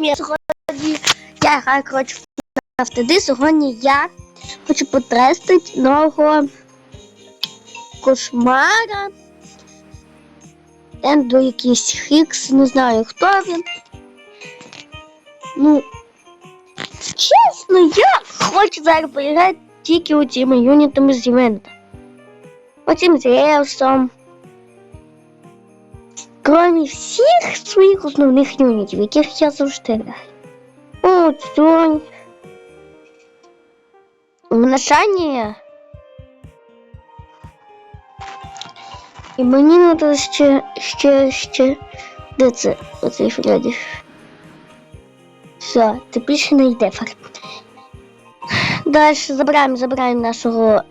Я сьогодні я граю, коротше, в автоди. Сьогодні я хочу потрестити нового кошмара. Енду якийсь Хікс, не знаю хто він. Ну, чесно, я хочу зараз поіграти тільки у цими юнітами з івента. Оцим Зевсом. Кроме всіх своїх основних юнітів, яких я завжди. О, цьонь. Вношання. І мені треба ще, ще, ще. Де це? Оцей Фредді? Все, це більше не йде фар. Далі забираємо, забираємо нашого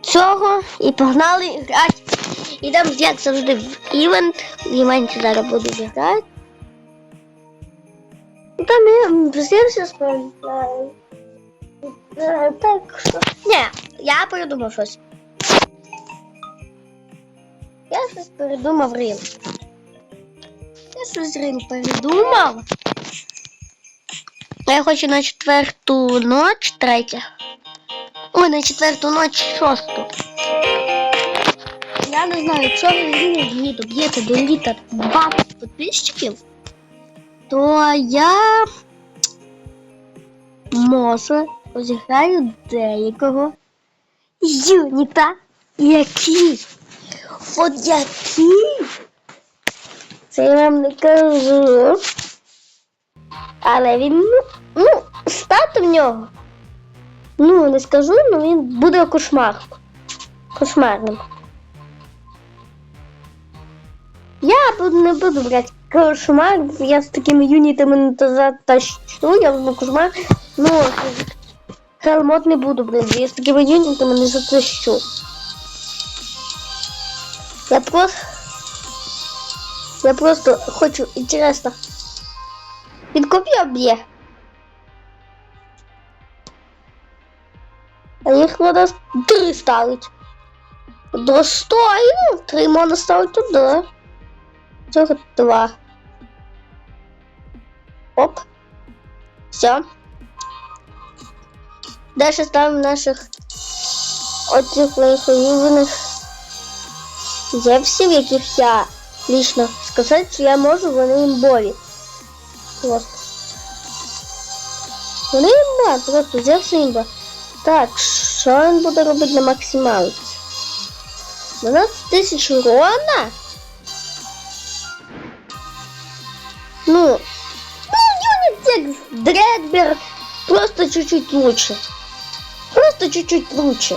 цього і погнали грати. Ідемо, як завжди, в івент. Івенті зараз буду грати. Ну, Там я все справляю. Е, Так що. Ні, я придумав щось. Я щось передумав Рим. Я щось Рим передумав. Я хочу на четверту ніч, третя. Ой, на четверту ніч шосту. Я не знаю, якщо ви доб'єте до літа 20 підписчиків, то я може розіграю деякого юніта, який. От який. Це я вам не кажу. Але він, ну, ну, стати в нього. Ну, не скажу, але він буде кошмар. Кошмарним. Я буду, не буду брати кошмар, я з такими юнітами не затащу, я буду кошмар. Ну, хелмот не буду брати, я з такими юнітами не затащу. Я просто... Я просто хочу, интересно. Він копія б'є. А їх треба три ставить. Достойно. Три можна ставити туди. Цього два. Оп. Все. Дальше ставим наших оцих лайфоюваних зевсів, яких я лично сказати, що я можу, вони імбові. Просто. Вони імба, просто зевси імба. Так, що він буде робити на максималці? 12 тисяч урона? Ну, ну, як Дредбер, просто чуть-чуть лучше. Просто чуть-чуть лучше.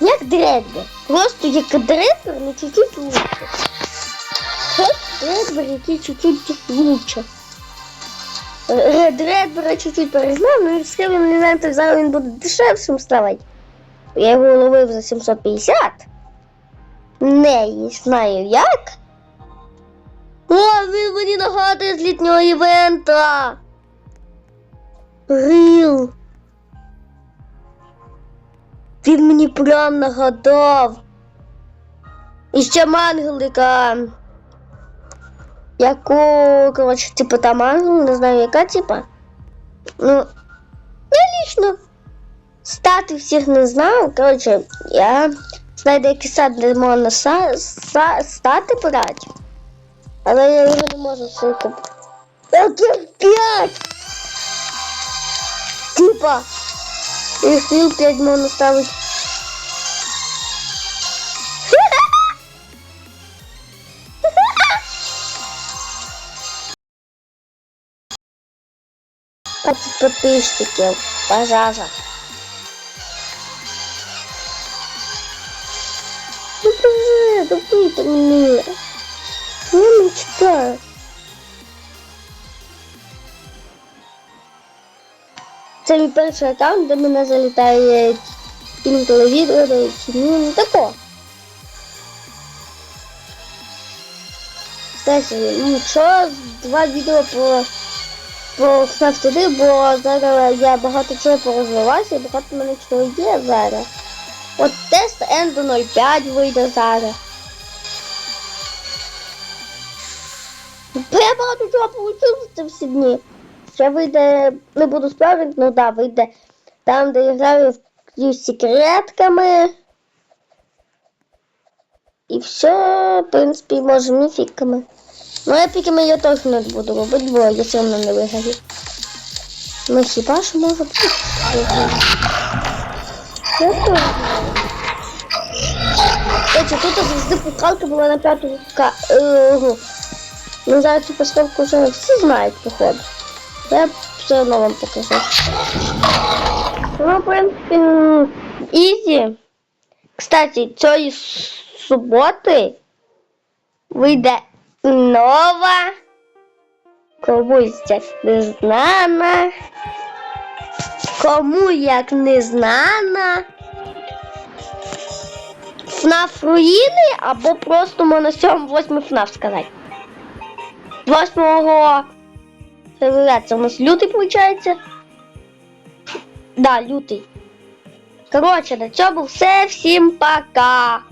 Як Дредбер. Просто як Дредбер, но чуть-чуть лучше. Просто Дредбер, який чуть-чуть лучше. Ред Редбера чуть-чуть перезнав, ну і з Хевін Лінентом зараз він буде дешевшим ставати. Я його ловив за 750. Не знаю як. Мені нагадує з літнього івента. Рил. Він мені прям нагадав. І ще мангелика. Яку, коротше, типу там ангел, не знаю, яка типа. Ну, я лично стати всіх не знаю. Коротше, я знаю деякий сад, де можна стати брати. Але я його не можу сити. Яких п'ять! Типа, їх сил п'ять можна ставити. Подписчиков, пожалуйста. Ну, пожалуйста, добрите мне. Мечтаю. Це мій перший аккаунт, де мене залітає фільм телевізор, ну, тако. Кстати, ну що, два відео про про снав туди, бо зараз я багато чого порозвивався і багато мене чого є зараз. От тест Endo 05 вийде зараз. Я багато чого получив за ці всі дні. Ще вийде, не буду справити, ну да, вийде там, де я граю з секретками. І все, в принципі, може міфіками. Ну, епіками я точно не буду робити, бо я все одно не виграю. Ну хіба що може бути? Кстати, тут завжди пукалка була на п'яту е, ну, зараз цю поставку вже всі знають, походу. Я все одно вам покажу. Ну, в принципі, ізі. Кстати, цієї суботи вийде нова. Комусь не знана. Кому як не знана. ФНАФ руїни або просто можна 7-8 ФНАФ сказати. 8 февраля це у нас лютий виходить. Да, лютий. Коротше, на цьому все. Всім пока.